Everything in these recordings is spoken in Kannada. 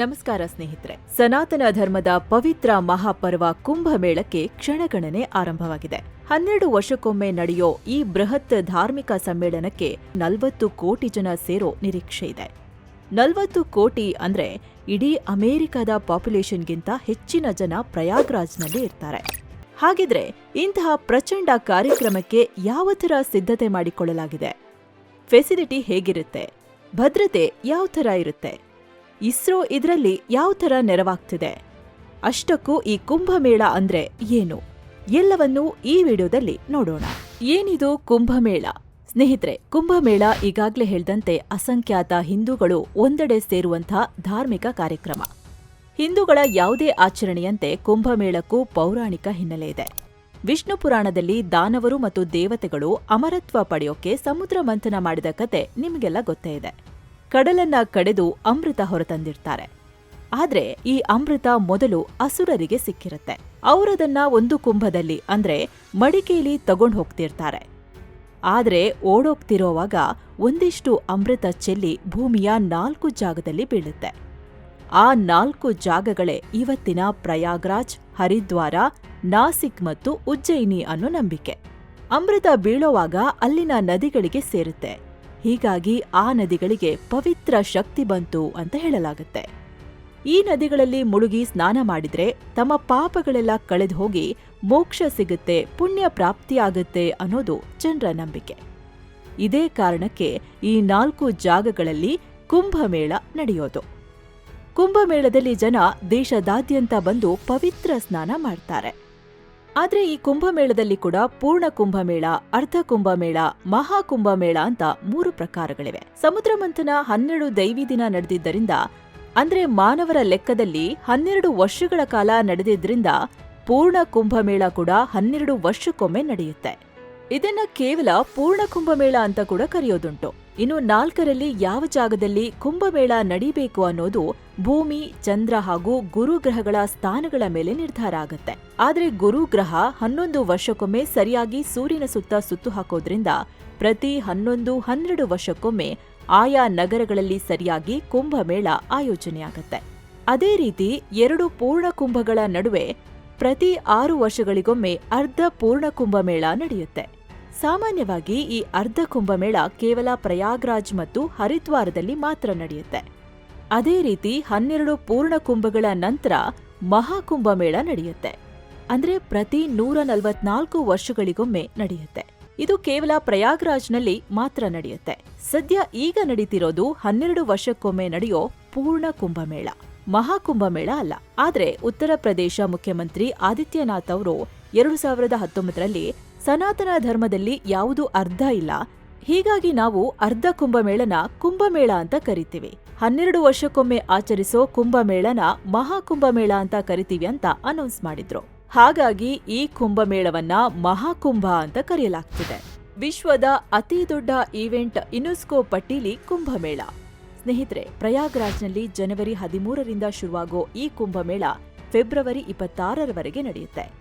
ನಮಸ್ಕಾರ ಸ್ನೇಹಿತರೆ. ಸನಾತನ ಧರ್ಮದ ಪವಿತ್ರ ಮಹಾಪರ್ವ ಕುಂಭಮೇಳಕ್ಕೆ ಕ್ಷಣಗಣನೆ ಆರಂಭವಾಗಿದೆ. ಹನ್ನೆರಡು ವರ್ಷಕ್ಕೊಮ್ಮೆ ನಡೆಯೋ ಈ ಬೃಹತ್ ಧಾರ್ಮಿಕ ಸಮ್ಮೇಳನಕ್ಕೆ ನಲವತ್ತು ಕೋಟಿ ಜನ ಸೇರೋ ನಿರೀಕ್ಷೆ ಇದೆ. ನಲವತ್ತು ಕೋಟಿ ಅಂದ್ರೆ ಇಡೀ ಅಮೆರಿಕದ ಪಾಪ್ಯುಲೇಷನ್ಗಿಂತ ಹೆಚ್ಚಿನ ಜನ ಪ್ರಯಾಗ್ರಾಜ್ನಲ್ಲಿ ಇರ್ತಾರೆ. ಹಾಗಿದ್ರೆ ಇಂತಹ ಪ್ರಚಂಡ ಕಾರ್ಯಕ್ರಮಕ್ಕೆ ಯಾವ ಥರ ಸಿದ್ಧತೆ ಮಾಡಿಕೊಳ್ಳಲಾಗಿದೆ? ಫೆಸಿಲಿಟಿ ಹೇಗಿರುತ್ತೆ? ಭದ್ರತೆ ಯಾವ ಥರ ಇರುತ್ತೆ? ಇಸ್ರೋ ಇದರಲ್ಲಿ ಯಾವ ಥರ ನೆರವಾಗ್ತಿದೆ? ಅಷ್ಟಕ್ಕೂ ಈ ಕುಂಭಮೇಳ ಅಂದ್ರೆ ಏನು? ಎಲ್ಲವನ್ನೂ ಈ ವಿಡಿಯೋದಲ್ಲಿ ನೋಡೋಣ. ಏನಿದು ಕುಂಭಮೇಳ? ಸ್ನೇಹಿತರೆ, ಕುಂಭಮೇಳ ಈಗಾಗಲೇ ಹೇಳ್ದಂತೆ ಅಸಂಖ್ಯಾತ ಹಿಂದೂಗಳು ಒಂದೆಡೆ ಸೇರುವಂತಹ ಧಾರ್ಮಿಕ ಕಾರ್ಯಕ್ರಮ. ಹಿಂದೂಗಳ ಯಾವುದೇ ಆಚರಣೆಯಂತೆ ಕುಂಭಮೇಳಕ್ಕೂ ಪೌರಾಣಿಕ ಹಿನ್ನೆಲೆ ಇದೆ. ವಿಷ್ಣು ಪುರಾಣದಲ್ಲಿ ದಾನವರು ಮತ್ತು ದೇವತೆಗಳು ಅಮರತ್ವ ಪಡೆಯೋಕೆ ಸಮುದ್ರ ಮಂಥನ ಮಾಡಿದ ಕತೆ ನಿಮಗೆಲ್ಲ ಗೊತ್ತೇ ಇದೆ. ಕಡಲನ್ನ ಕಡೆದು ಅಮೃತ ಹೊರತಂದಿರ್ತಾರೆ. ಆದ್ರೆ ಈ ಅಮೃತ ಮೊದಲು ಅಸುರರಿಗೆ ಸಿಕ್ಕಿರುತ್ತೆ. ಅವರದನ್ನ ಒಂದು ಕುಂಭದಲ್ಲಿ, ಅಂದ್ರೆ ಮಡಿಕೇಲಿ ತಗೊಂಡು ಹೋಗ್ತಿರ್ತಾರೆ. ಆದ್ರೆ ಓಡೋಗ್ತಿರೋವಾಗ ಒಂದಿಷ್ಟು ಅಮೃತ ಚೆಲ್ಲಿ ಭೂಮಿಯ ನಾಲ್ಕು ಜಾಗದಲ್ಲಿ ಬೀಳುತ್ತೆ. ಆ ನಾಲ್ಕು ಜಾಗಗಳೇ ಇವತ್ತಿನ ಪ್ರಯಾಗ್ರಾಜ್, ಹರಿದ್ವಾರ, ನಾಸಿಕ್ ಮತ್ತು ಉಜ್ಜಯಿನಿ ಅನ್ನೋ ನಂಬಿಕೆ. ಅಮೃತ ಬೀಳೋವಾಗ ಅಲ್ಲಿನ ನದಿಗಳಿಗೆ ಸೇರುತ್ತೆ. ಹೀಗಾಗಿ ಆ ನದಿಗಳಿಗೆ ಪವಿತ್ರ ಶಕ್ತಿ ಬಂತು ಅಂತ ಹೇಳಲಾಗುತ್ತೆ. ಈ ನದಿಗಳಲ್ಲಿ ಮುಳುಗಿ ಸ್ನಾನ ಮಾಡಿದ್ರೆ ತಮ್ಮ ಪಾಪಗಳೆಲ್ಲ ಕಳೆದು ಹೋಗಿ ಮೋಕ್ಷ ಸಿಗುತ್ತೆ, ಪುಣ್ಯ ಪ್ರಾಪ್ತಿಯಾಗುತ್ತೆ ಅನ್ನೋದು ಜನರ ನಂಬಿಕೆ. ಇದೇ ಕಾರಣಕ್ಕೆ ಈ ನಾಲ್ಕು ಜಾಗಗಳಲ್ಲಿ ಕುಂಭಮೇಳ ನಡೆಯೋದು. ಕುಂಭಮೇಳದಲ್ಲಿ ಜನ ದೇಶದಾದ್ಯಂತ ಬಂದು ಪವಿತ್ರ ಸ್ನಾನ ಮಾಡ್ತಾರೆ. ಆದ್ರೆ ಈ ಕುಂಭಮೇಳದಲ್ಲಿ ಕೂಡ ಪೂರ್ಣ ಕುಂಭಮೇಳ, ಅರ್ಧ ಕುಂಭಮೇಳ, ಮಹಾ ಕುಂಭಮೇಳ ಅಂತ ಮೂರು ಪ್ರಕಾರಗಳಿವೆ. ಸಮುದ್ರ ಮಂಥನ ಹನ್ನೆರಡು ದೈವಿ ದಿನ ನಡೆದಿದ್ದರಿಂದ, ಅಂದ್ರೆ ಮಾನವರ ಲೆಕ್ಕದಲ್ಲಿ ಹನ್ನೆರಡು ವರ್ಷಗಳ ಕಾಲ ನಡೆದಿದ್ದರಿಂದ ಪೂರ್ಣ ಕುಂಭಮೇಳ ಕೂಡ ಹನ್ನೆರಡು ವರ್ಷಕ್ಕೊಮ್ಮೆ ನಡೆಯುತ್ತೆ. ಇದನ್ನ ಕೇವಲ ಪೂರ್ಣ ಕುಂಭಮೇಳ ಅಂತ ಕೂಡ ಕರೆಯೋದುಂಟು. ಇನ್ನು ನಾಲ್ಕರಲ್ಲಿ ಯಾವ ಜಾಗದಲ್ಲಿ ಕುಂಭಮೇಳ ನಡೀಬೇಕು ಅನ್ನೋದು ಭೂಮಿ, ಚಂದ್ರ ಹಾಗೂ ಗುರು ಗ್ರಹಗಳ ಸ್ಥಾನಗಳ ಮೇಲೆ ನಿರ್ಧಾರ ಆಗುತ್ತೆ. ಆದರೆ ಗುರು ಗ್ರಹ ಹನ್ನೊಂದು ವರ್ಷಕ್ಕೊಮ್ಮೆ ಸರಿಯಾಗಿ ಸೂರ್ಯನ ಸುತ್ತ ಸುತ್ತು ಹಾಕೋದ್ರಿಂದ ಪ್ರತಿ ಹನ್ನೊಂದು, ಹನ್ನೆರಡು ವರ್ಷಕ್ಕೊಮ್ಮೆ ಆಯಾ ನಗರಗಳಲ್ಲಿ ಸರಿಯಾಗಿ ಕುಂಭಮೇಳ ಆಯೋಜನೆಯಾಗುತ್ತೆ ಅದೇ ರೀತಿ ಎರಡು ಪೂರ್ಣ ಕುಂಭಗಳ ನಡುವೆ ಪ್ರತಿ ಆರು ವರ್ಷಗಳಿಗೊಮ್ಮೆ ಅರ್ಧ ಪೂರ್ಣ ಕುಂಭಮೇಳ ನಡೆಯುತ್ತೆ. ಸಾಮಾನ್ಯವಾಗಿ ಈ ಅರ್ಧ ಕುಂಭಮೇಳ ಕೇವಲ ಪ್ರಯಾಗ್ರಾಜ್ ಮತ್ತು ಹರಿದ್ವಾರದಲ್ಲಿ ಮಾತ್ರ ನಡೆಯುತ್ತೆ. ಅದೇ ರೀತಿ ಹನ್ನೆರಡು ಪೂರ್ಣ ಕುಂಭಗಳ ನಂತರ ಮಹಾಕುಂಭಮೇಳ ನಡೆಯುತ್ತೆ. ಅಂದ್ರೆ ಪ್ರತಿ ನೂರ ನಲವತ್ನಾಲ್ಕು ವರ್ಷಗಳಿಗೊಮ್ಮೆ ನಡೆಯುತ್ತೆ. ಇದು ಕೇವಲ ಪ್ರಯಾಗ್ರಾಜ್ನಲ್ಲಿ ಮಾತ್ರ ನಡೆಯುತ್ತೆ. ಸದ್ಯ ಈಗ ನಡೀತಿರೋದು ಹನ್ನೆರಡು ವರ್ಷಕ್ಕೊಮ್ಮೆ ನಡೆಯೋ ಪೂರ್ಣ ಕುಂಭಮೇಳ ಮಹಾಕುಂಭಮೇಳ ಅಲ್ಲ. ಆದ್ರೆ ಉತ್ತರ ಪ್ರದೇಶ ಮುಖ್ಯಮಂತ್ರಿ ಆದಿತ್ಯನಾಥ್ ಅವರು ಎರಡು ಸಾವಿರದ ಹತ್ತೊಂಬತ್ತರಲ್ಲಿ ಸನಾತನ ಧರ್ಮದಲ್ಲಿ ಯಾವುದೂ ಅರ್ಧ ಇಲ್ಲ. ಹೀಗಾಗಿ ನಾವು ಅರ್ಧ ಕುಂಭಮೇಳನ ಕುಂಭಮೇಳ ಅಂತ ಕರಿತೀವಿ. ಹನ್ನೆರಡು ವರ್ಷಕ್ಕೊಮ್ಮೆ ಆಚರಿಸೋ ಕುಂಭಮೇಳನ ಮಹಾಕುಂಭಮೇಳ ಅಂತ ಕರಿತೀವಿ ಅಂತ ಅನೌನ್ಸ್ ಮಾಡಿದ್ರು. ಹಾಗಾಗಿ ಈ ಕುಂಭಮೇಳವನ್ನ ಮಹಾಕುಂಭ ಅಂತ ಕರೆಯಲಾಗ್ತಿದೆ. ವಿಶ್ವದ ಅತಿ ದೊಡ್ಡ ಈವೆಂಟ್ ಯುನೆಸ್ಕೋ ಪಟ್ಟೀಲಿ ಕುಂಭಮೇಳ. ಸ್ನೇಹಿತರೆ, ಪ್ರಯಾಗ್ರಾಜ್ನಲ್ಲಿ ಜನವರಿ ಹದಿಮೂರರಿಂದ ಶುರುವಾಗೋ ಈ ಕುಂಭಮೇಳ ಫೆಬ್ರವರಿ ಇಪ್ಪತ್ತಾರರವರೆಗೆ ನಡೆಯುತ್ತೆ.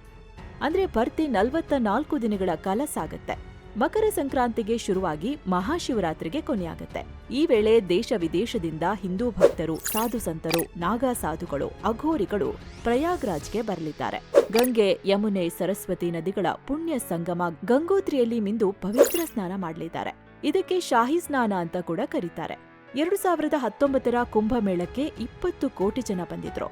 ಅಂದ್ರೆ ಭರ್ತಿ ನಲವತ್ತ ನಾಲ್ಕು ದಿನಗಳ ಕಾಲ ಸಾಗತ್ತೆ. ಮಕರ ಸಂಕ್ರಾಂತಿಗೆ ಶುರುವಾಗಿ ಮಹಾಶಿವರಾತ್ರಿಗೆ ಕೊನೆಯಾಗುತ್ತೆ. ಈ ವೇಳೆ ದೇಶ ವಿದೇಶದಿಂದ ಹಿಂದೂ ಭಕ್ತರು, ಸಾಧು ಸಂತರು, ನಾಗಾ ಸಾಧುಗಳು, ಅಘೋರಿಗಳು ಪ್ರಯಾಗ್ರಾಜ್ಗೆ ಬರಲಿದ್ದಾರೆ. ಗಂಗೆ, ಯಮುನೆ, ಸರಸ್ವತಿ ನದಿಗಳ ಪುಣ್ಯ ಸಂಗಮ ಗಂಗೋತ್ರಿಯಲ್ಲಿ ಮಿಂದು ಪವಿತ್ರ ಸ್ನಾನ ಮಾಡಲಿದ್ದಾರೆ. ಇದಕ್ಕೆ ಶಾಹಿ ಸ್ನಾನ ಅಂತ ಕೂಡ ಕರೀತಾರೆ. ಎರಡು ಸಾವಿರದ ಹತ್ತೊಂಬತ್ತರ ಕುಂಭಮೇಳಕ್ಕೆ ಇಪ್ಪತ್ತು ಕೋಟಿ ಜನ ಬಂದಿದ್ರು.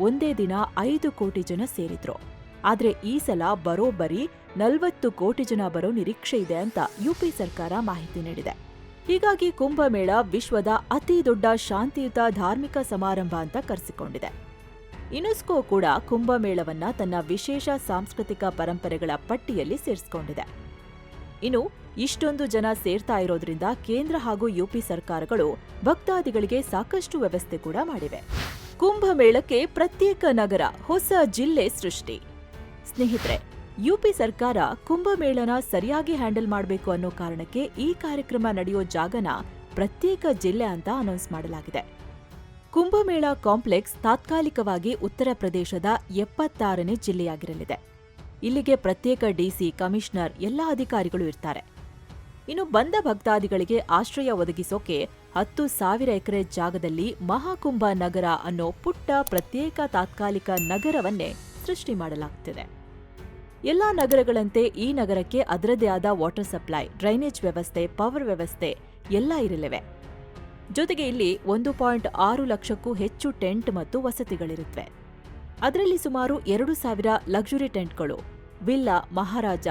ಒಂದೇ ದಿನ ಐದು ಕೋಟಿ ಜನ ಸೇರಿದ್ರು. ಆದ್ರೆ ಈ ಸಲ ಬರೋಬ್ಬರಿ ನಲವತ್ತು ಕೋಟಿ ಜನ ಬರೋ ನಿರೀಕ್ಷೆ ಇದೆ ಅಂತ ಯುಪಿ ಸರ್ಕಾರ ಮಾಹಿತಿ ನೀಡಿದೆ. ಹೀಗಾಗಿ ಕುಂಭಮೇಳ ವಿಶ್ವದ ಅತಿ ದೊಡ್ಡ ಶಾಂತಿಯುತ ಧಾರ್ಮಿಕ ಸಮಾರಂಭ ಅಂತ ಕರೆಸಿಕೊಂಡಿದೆ. ಯುನೆಸ್ಕೋ ಕೂಡ ಕುಂಭಮೇಳವನ್ನ ತನ್ನ ವಿಶೇಷ ಸಾಂಸ್ಕೃತಿಕ ಪರಂಪರೆಗಳ ಪಟ್ಟಿಯಲ್ಲಿ ಸೇರಿಸಿಕೊಂಡಿದೆ. ಇನ್ನು ಇಷ್ಟೊಂದು ಜನ ಸೇರ್ತಾ ಇರೋದ್ರಿಂದ ಕೇಂದ್ರ ಹಾಗೂ ಯುಪಿ ಸರ್ಕಾರಗಳು ಭಕ್ತಾದಿಗಳಿಗೆ ಸಾಕಷ್ಟು ವ್ಯವಸ್ಥೆ ಕೂಡ ಮಾಡಿವೆ. ಕುಂಭಮೇಳಕ್ಕೆ ಪ್ರತ್ಯೇಕ ನಗರ, ಹೊಸ ಜಿಲ್ಲೆ ಸೃಷ್ಟಿ. ಸ್ನೇಹಿತರೆ ಯುಪಿ ಸರ್ಕಾರ ಕುಂಭಮೇಳನ ಸರಿಯಾಗಿ ಹ್ಯಾಂಡಲ್ ಮಾಡಬೇಕು ಅನ್ನೋ ಕಾರಣಕ್ಕೆ ಈ ಕಾರ್ಯಕ್ರಮ ನಡೆಯೋ ಜಾಗನ ಪ್ರತ್ಯೇಕ ಜಿಲ್ಲೆ ಅಂತ ಅನೌನ್ಸ್ ಮಾಡಲಾಗಿದೆ. ಕುಂಭಮೇಳ ಕಾಂಪ್ಲೆಕ್ಸ್ ತಾತ್ಕಾಲಿಕವಾಗಿ ಉತ್ತರ ಪ್ರದೇಶದ ಎಪ್ಪತ್ತಾರನೇ ಜಿಲ್ಲೆಯಾಗಿರಲಿದೆ. ಇಲ್ಲಿಗೆ ಪ್ರತ್ಯೇಕ ಡಿಸಿ ಕಮಿಷನರ್ ಎಲ್ಲ ಅಧಿಕಾರಿಗಳು ಇರ್ತಾರೆ. ಇನ್ನು ಬಂದ ಭಕ್ತಾದಿಗಳಿಗೆ ಆಶ್ರಯ ಒದಗಿಸೋಕೆ ಹತ್ತು ಸಾವಿರ ಎಕರೆ ಜಾಗದಲ್ಲಿ ಮಹಾಕುಂಭ ನಗರ ಅನ್ನೋ ಪುಟ್ಟ ಪ್ರತ್ಯೇಕ ತಾತ್ಕಾಲಿಕ ನಗರವನ್ನೇ ಸೃಷ್ಟಿ ಮಾಡಲಾಗ್ತಿದೆ. ಎಲ್ಲಾ ನಗರಗಳಂತೆ ಈ ನಗರಕ್ಕೆ ಅದರದೇ ಆದ ವಾಟರ್ ಸಪ್ಲೈ ಡ್ರೈನೇಜ್ ವ್ಯವಸ್ಥೆ ಪವರ್ ವ್ಯವಸ್ಥೆ ಎಲ್ಲ ಇರಲಿವೆ. ಜೊತೆಗೆ ಇಲ್ಲಿ ಒಂದು ಪಾಯಿಂಟ್ ಆರು ಲಕ್ಷಕ್ಕೂ ಹೆಚ್ಚು ಟೆಂಟ್ ಮತ್ತು ವಸತಿಗಳಿರುತ್ತವೆ. ಅದರಲ್ಲಿ ಸುಮಾರು ಎರಡು ಸಾವಿರ ಲಕ್ಸುರಿ ಟೆಂಟ್ಗಳು ವಿಲ್ಲಾ ಮಹಾರಾಜ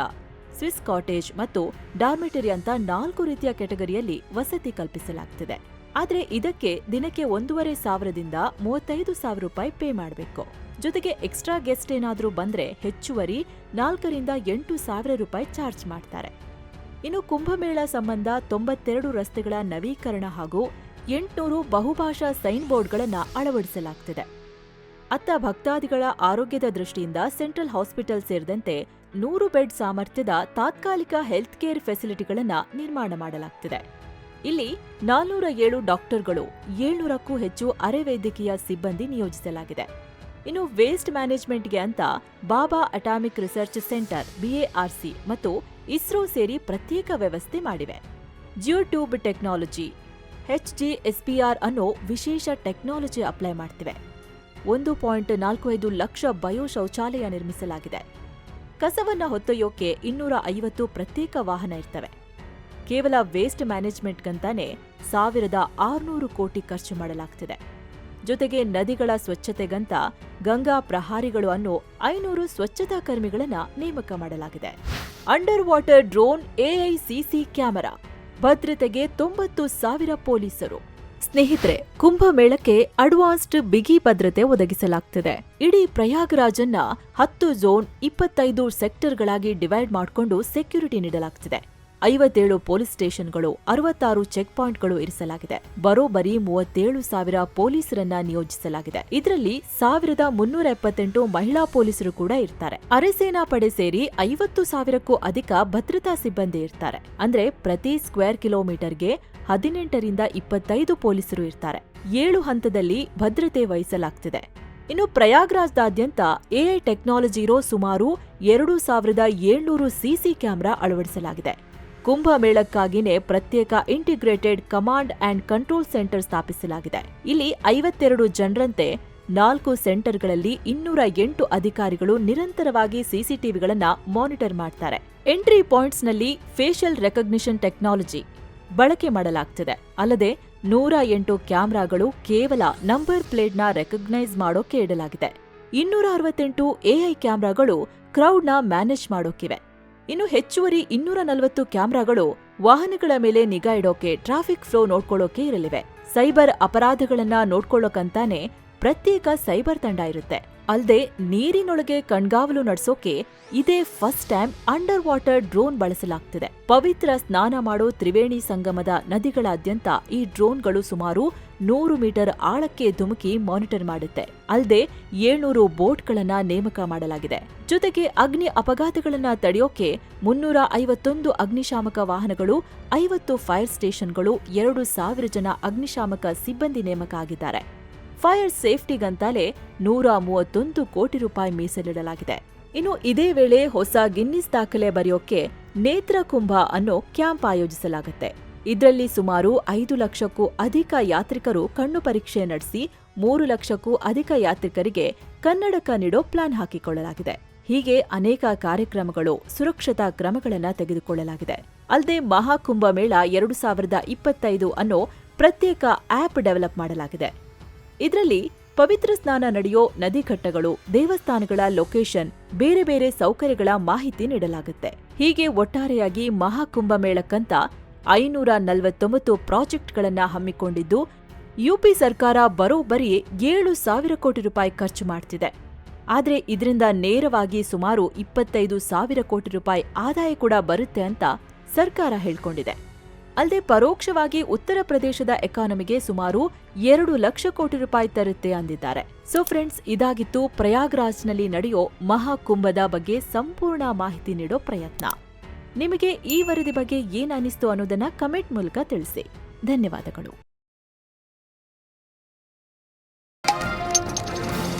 ಸ್ವಿಸ್ ಕಾಟೇಜ್ ಮತ್ತು ಡಾರ್ಮೆಟರಿ ಅಂತ ನಾಲ್ಕು ರೀತಿಯ ಕೆಟಗರಿಯಲ್ಲಿ ವಸತಿ ಕಲ್ಪಿಸಲಾಗ್ತಿದೆ. ಆದ್ರೆ ಇದಕ್ಕೆ ದಿನಕ್ಕೆ ಒಂದೂವರೆ ಸಾವಿರದಿಂದ ಮೂವತ್ತೈದು ಸಾವಿರ ರೂಪಾಯಿ ಪೇ ಮಾಡಬೇಕು. ಜೊತೆಗೆ ಎಕ್ಸ್ಟ್ರಾ ಗೆಸ್ಟ್ ಏನಾದರೂ ಬಂದರೆ ಹೆಚ್ಚುವರಿ ನಾಲ್ಕರಿಂದ ಎಂಟು ಸಾವಿರ ರೂಪಾಯಿ ಚಾರ್ಜ್ ಮಾಡ್ತಾರೆ. ಇನ್ನು ಕುಂಭಮೇಳ ಸಂಬಂಧ ತೊಂಬತ್ತೆರಡು ರಸ್ತೆಗಳ ನವೀಕರಣ ಹಾಗೂ ಎಂಟುನೂರು ಬಹುಭಾಷಾ ಸೈನ್ ಬೋರ್ಡ್ಗಳನ್ನು ಅಳವಡಿಸಲಾಗ್ತಿದೆ. ಅತ್ತ ಭಕ್ತಾದಿಗಳ ಆರೋಗ್ಯದ ದೃಷ್ಟಿಯಿಂದ ಸೆಂಟ್ರಲ್ ಹಾಸ್ಪಿಟಲ್ ಸೇರಿದಂತೆ ನೂರು ಬೆಡ್ ಸಾಮರ್ಥ್ಯದ ತಾತ್ಕಾಲಿಕ ಹೆಲ್ತ್ ಕೇರ್ ಫೆಸಿಲಿಟಿಗಳನ್ನು ನಿರ್ಮಾಣ ಮಾಡಲಾಗ್ತಿದೆ. ಇಲ್ಲಿ ನಾಲ್ನೂರ ಏಳು ಡಾಕ್ಟರ್ಗಳು ಏಳ್ನೂರಕ್ಕೂ ಹೆಚ್ಚು ಅರೆವೈದ್ಯಕೀಯ ಸಿಬ್ಬಂದಿ ನಿಯೋಜಿಸಲಾಗಿದೆ. ಇನ್ನು ವೇಸ್ಟ್ ಮ್ಯಾನೇಜ್ಮೆಂಟ್ಗೆ ಅಂತ Bhabha atomic research centre BARC ಮತ್ತು ಇಸ್ರೋ ಸೇರಿ ಪ್ರತ್ಯೇಕ ವ್ಯವಸ್ಥೆ ಮಾಡಿವೆ. ಜಿಯೋಟ್ಯೂಬ್ ಟೆಕ್ನಾಲಜಿ ಎಚ್ಜಿಎಸ್ಪಿಆರ್ ಅನ್ನೋ ವಿಶೇಷ ಟೆಕ್ನಾಲಜಿ ಅಪ್ಲೈ ಮಾಡ್ತಿವೆ. ಒಂದು ಪಾಯಿಂಟ್ ನಾಲ್ಕು ಐದು ಲಕ್ಷ ಬಯೋ ಶೌಚಾಲಯ ನಿರ್ಮಿಸಲಾಗಿದೆ. ಕಸವನ್ನು ಹೊತ್ತೊಯ್ಯೋಕೆ ಇನ್ನೂರ ಐವತ್ತು ಪ್ರತ್ಯೇಕ ವಾಹನ ಇರ್ತವೆ. ಕೇವಲ ವೇಸ್ಟ್ ಮ್ಯಾನೇಜ್ಮೆಂಟ್ಗಂತಾನೆ ಸಾವಿರದ ಆರುನೂರು ಕೋಟಿ ಖರ್ಚು ಮಾಡಲಾಗ್ತಿದೆ. ಜೊತೆಗೆ ನದಿಗಳ ಸ್ವಚ್ಛತೆಗಂತ ಗಂಗಾ ಪ್ರಹಾರಿಗಳು ಅನ್ನೋ ಐನೂರು ಸ್ವಚ್ಛತಾ ಕರ್ಮಿಗಳನ್ನ ನೇಮಕ ಮಾಡಲಾಗಿದೆ. Under water drone AICC camera, ಭದ್ರತೆಗೆ ತೊಂಬತ್ತು ಸಾವಿರ ಪೊಲೀಸರು. ಸ್ನೇಹಿತರೆ, ಕುಂಭಮೇಳಕ್ಕೆ ಅಡ್ವಾನ್ಸ್ಡ್ ಬಿಗಿ ಭದ್ರತೆ ಒದಗಿಸಲಾಗ್ತಿದೆ. ಇಡೀ ಪ್ರಯಾಗ್ರಾಜನ್ನ ಹತ್ತು ಝೋನ್ ಇಪ್ಪತ್ತೈದು ಸೆಕ್ಟರ್ಗಳಾಗಿ ಡಿವೈಡ್ ಮಾಡಿಕೊಂಡು ಸೆಕ್ಯೂರಿಟಿ ನೀಡಲಾಗ್ತಿದೆ. ಐವತ್ತೇಳು ಪೊಲೀಸ್ ಸ್ಟೇಷನ್ಗಳು, ಅರವತ್ತಾರು ಚೆಕ್ ಪಾಯಿಂಟ್ಗಳು ಇರಿಸಲಾಗಿದೆ. ಬರೋಬ್ಬರಿ ಮೂವತ್ತೇಳು ಸಾವಿರ ಪೊಲೀಸರನ್ನ ನಿಯೋಜಿಸಲಾಗಿದೆ. ಇದರಲ್ಲಿ ಸಾವಿರದ ಮುನ್ನೂರ ಎಪ್ಪತ್ತೆಂಟು ಮಹಿಳಾ ಪೊಲೀಸರು ಕೂಡ ಇರ್ತಾರೆ. ಅರೆಸೇನಾ ಪಡೆ ಸೇರಿ ಐವತ್ತು ಸಾವಿರಕ್ಕೂ ಅಧಿಕ ಭದ್ರತಾ ಸಿಬ್ಬಂದಿ ಇರ್ತಾರೆ. ಅಂದ್ರೆ ಪ್ರತಿ ಸ್ಕ್ವೇರ್ ಕಿಲೋಮೀಟರ್ಗೆ ಹದಿನೆಂಟರಿಂದ ಇಪ್ಪತ್ತೈದು ಪೊಲೀಸರು ಇರ್ತಾರೆ. ಏಳು ಹಂತದಲ್ಲಿ ಭದ್ರತೆ ವಹಿಸಲಾಗ್ತಿದೆ. ಇನ್ನು ಪ್ರಯಾಗ್ರಾಜ್ದಾದ್ಯಂತ ಎಐ ಟೆಕ್ನಾಲಜಿ ಇರೋ ಸುಮಾರು ಎರಡು ಸಾವಿರದ ಏಳ್ನೂರು ಸಿಸಿ ಕ್ಯಾಮೆರಾ ಅಳವಡಿಸಲಾಗಿದೆ. ಕುಂಭಮೇಳಕ್ಕಾಗಿನೇ ಪ್ರತ್ಯೇಕ integrated command and control centre ಸ್ಥಾಪಿಸಲಾಗಿದೆ. ಇಲ್ಲಿ ಐವತ್ತೆರಡು ಜನರಂತೆ ನಾಲ್ಕು ಸೆಂಟರ್ಗಳಲ್ಲಿ ಇನ್ನೂರ ಎಂಟು ಅಧಿಕಾರಿಗಳು ನಿರಂತರವಾಗಿ ಸಿಸಿಟಿವಿಗಳನ್ನ ಮಾನಿಟರ್ ಮಾಡ್ತಾರೆ. ಎಂಟ್ರಿ ಪಾಯಿಂಟ್ಸ್ನಲ್ಲಿ ಫೇಷಿಯಲ್ ರೆಕಗ್ನಿಷನ್ ಟೆಕ್ನಾಲಜಿ ಬಳಕೆ ಮಾಡಲಾಗ್ತಿದೆ. ಅಲ್ಲದೆ ನೂರ ಎಂಟು ಕ್ಯಾಮ್ರಾಗಳು ಕೇವಲ ನಂಬರ್ ಪ್ಲೇಟ್ನ ರೆಕಗ್ನೈಸ್ ಮಾಡೋಕೆ ಇಡಲಾಗಿದೆ. ಇನ್ನೂರ ಅರವತ್ತೆಂಟು ಎಐ ಕ್ಯಾಮ್ರಾಗಳು ಕ್ರೌಡ್ನ ಮ್ಯಾನೇಜ್ ಮಾಡೋಕಿವೆ. ಇನ್ನು ಹೆಚ್ಚುವರಿ ಇನ್ನೂರ ನಲವತ್ತು ಕ್ಯಾಮೆರಾಗಳು ವಾಹನಗಳ ಮೇಲೆ ನಿಗಾ ಇಡೋಕೆ, ಟ್ರಾಫಿಕ್ ಫ್ಲೋ ನೋಡ್ಕೊಳ್ಳೋಕೆ ಇರಲಿವೆ. ಸೈಬರ್ ಅಪರಾಧಗಳನ್ನ ನೋಡ್ಕೊಳ್ಳೋಕಂತಾನೆ ಪ್ರತ್ಯೇಕ ಸೈಬರ್ ತಂಡ ಇರುತ್ತೆ. ಅಲ್ಲದೆ ನೀರಿನೊಳಗೆ ಕಣ್ಗಾವಲು ನಡೆಸೋಕೆ ಇದೇ first time under water drone ಬಳಸಲಾಗ್ತಿದೆ. ಪವಿತ್ರ ಸ್ನಾನ ಮಾಡೋ ತ್ರಿವೇಣಿ ಸಂಗಮದ ನದಿಗಳಾದ್ಯಂತ ಈ ಡ್ರೋನ್ಗಳು ಸುಮಾರು ನೂರು ಮೀಟರ್ ಆಳಕ್ಕೆ ಧುಮುಕಿ ಮಾನಿಟರ್ ಮಾಡುತ್ತೆ. ಅಲ್ಲದೆ ಏಳ್ನೂರು ಬೋಟ್ಗಳನ್ನ ನೇಮಕ ಮಾಡಲಾಗಿದೆ. ಜೊತೆಗೆ ಅಗ್ನಿ ಅಪಘಾತಗಳನ್ನ ತಡೆಯೋಕೆ ಮುನ್ನೂರ ಐವತ್ತೊಂದು ಅಗ್ನಿಶಾಮಕ ವಾಹನಗಳು, ಐವತ್ತು ಫೈರ್ ಸ್ಟೇಷನ್ಗಳು, ಎರಡು ಸಾವಿರ ಜನ ಅಗ್ನಿಶಾಮಕ ಸಿಬ್ಬಂದಿ ನೇಮಕ ಆಗಿದ್ದಾರೆ. ಫೈರ್ ಸೇಫ್ಟಿಗಂತಲೇ ನೂರ ಮೂವತ್ತೊಂದು ಕೋಟಿ ರೂಪಾಯಿ ಮೀಸಲಿಡಲಾಗಿದೆ. ಇನ್ನು ಇದೇ ವೇಳೆ ಹೊಸ ಗಿನ್ನಿಸ್ ದಾಖಲೆ ಬರೆಯೋಕೆ ನೇತ್ರಕುಂಭ ಅನ್ನೋ ಕ್ಯಾಂಪ್ ಆಯೋಜಿಸಲಾಗುತ್ತೆ. ಇದರಲ್ಲಿ ಸುಮಾರು ಐದು ಲಕ್ಷಕ್ಕೂ ಅಧಿಕ ಯಾತ್ರಿಕರು ಕಣ್ಣು ಪರೀಕ್ಷೆ ನಡೆಸಿ, ಮೂರು ಲಕ್ಷಕ್ಕೂ ಅಧಿಕ ಯಾತ್ರಿಕರಿಗೆ ಕನ್ನಡಕ ನೀಡೋ ಪ್ಲಾನ್ ಹಾಕಿಕೊಳ್ಳಲಾಗಿದೆ. ಹೀಗೆ ಅನೇಕ ಕಾರ್ಯಕ್ರಮಗಳು ಸುರಕ್ಷತಾ ಕ್ರಮಗಳನ್ನು ತೆಗೆದುಕೊಳ್ಳಲಾಗಿದೆ. ಅಲ್ಲದೆ ಮಹಾಕುಂಭ ಮೇಳ ಎರಡು ಸಾವಿರದ ಇಪ್ಪತ್ತೈದು ಅನ್ನೋ ಪ್ರತ್ಯೇಕ ಆಪ್ ಡೆವಲಪ್ ಮಾಡಲಾಗಿದೆ. ಇದರಲ್ಲಿ ಪವಿತ್ರ ಸ್ನಾನ ನಡೆಯೋ ನದಿಘಟ್ಟಗಳು ದೇವಸ್ಥಾನಗಳ ಲೊಕೇಶನ್ ಬೇರೆ ಬೇರೆ ಸೌಕರ್ಯಗಳ ಮಾಹಿತಿ ನೀಡಲಾಗುತ್ತೆ. ಹೀಗೆ ಒಟ್ಟಾರೆಯಾಗಿ ಮಹಾಕುಂಭ ಮೇಳಕ್ಕಂತ ಐನೂರ ನಲವತ್ತೊಂಬತ್ತು ಪ್ರಾಜೆಕ್ಟ್ಗಳನ್ನ ಹಮ್ಮಿಕೊಂಡಿದ್ದು, ಯುಪಿ ಸರ್ಕಾರ ಬರೋಬ್ಬರಿ ಏಳು ಸಾವಿರ ಕೋಟಿ ರೂಪಾಯಿ ಖರ್ಚು ಮಾಡ್ತಿದೆ. ಆದರೆ ಇದರಿಂದ ನೇರವಾಗಿ ಸುಮಾರು ಇಪ್ಪತ್ತೈದು ಸಾವಿರ ಕೋಟಿ ರೂಪಾಯಿ ಆದಾಯ ಕೂಡ ಬರುತ್ತೆ ಅಂತ ಸರ್ಕಾರ ಹೇಳ್ಕೊಂಡಿದೆ. ಅಲ್ಲದೆ ಪರೋಕ್ಷವಾಗಿ ಉತ್ತರ ಪ್ರದೇಶದ ಎಕಾನಮಿಗೆ ಸುಮಾರು ಎರಡು ಲಕ್ಷ ಕೋಟಿ ರೂಪಾಯಿ ತರುತ್ತೆ ಅಂದಿದ್ದಾರೆ. ಸೊ ಫ್ರೆಂಡ್ಸ್ ಇದಾಗಿತ್ತು ಪ್ರಯಾಗ್ರಾಜ್ನಲ್ಲಿ ನಡೆಯೋ ಮಹಾಕುಂಭದ ಬಗ್ಗೆ ಸಂಪೂರ್ಣ ಮಾಹಿತಿ ನೀಡೋ ಪ್ರಯತ್ನ. ನಿಮಗೆ ಈ ವರದಿ ಬಗ್ಗೆ ಏನ್ ಅನ್ನೋದನ್ನ ಕಮೆಂಟ್ ಮೂಲಕ ತಿಳಿಸಿ. ಧನ್ಯವಾದಗಳು.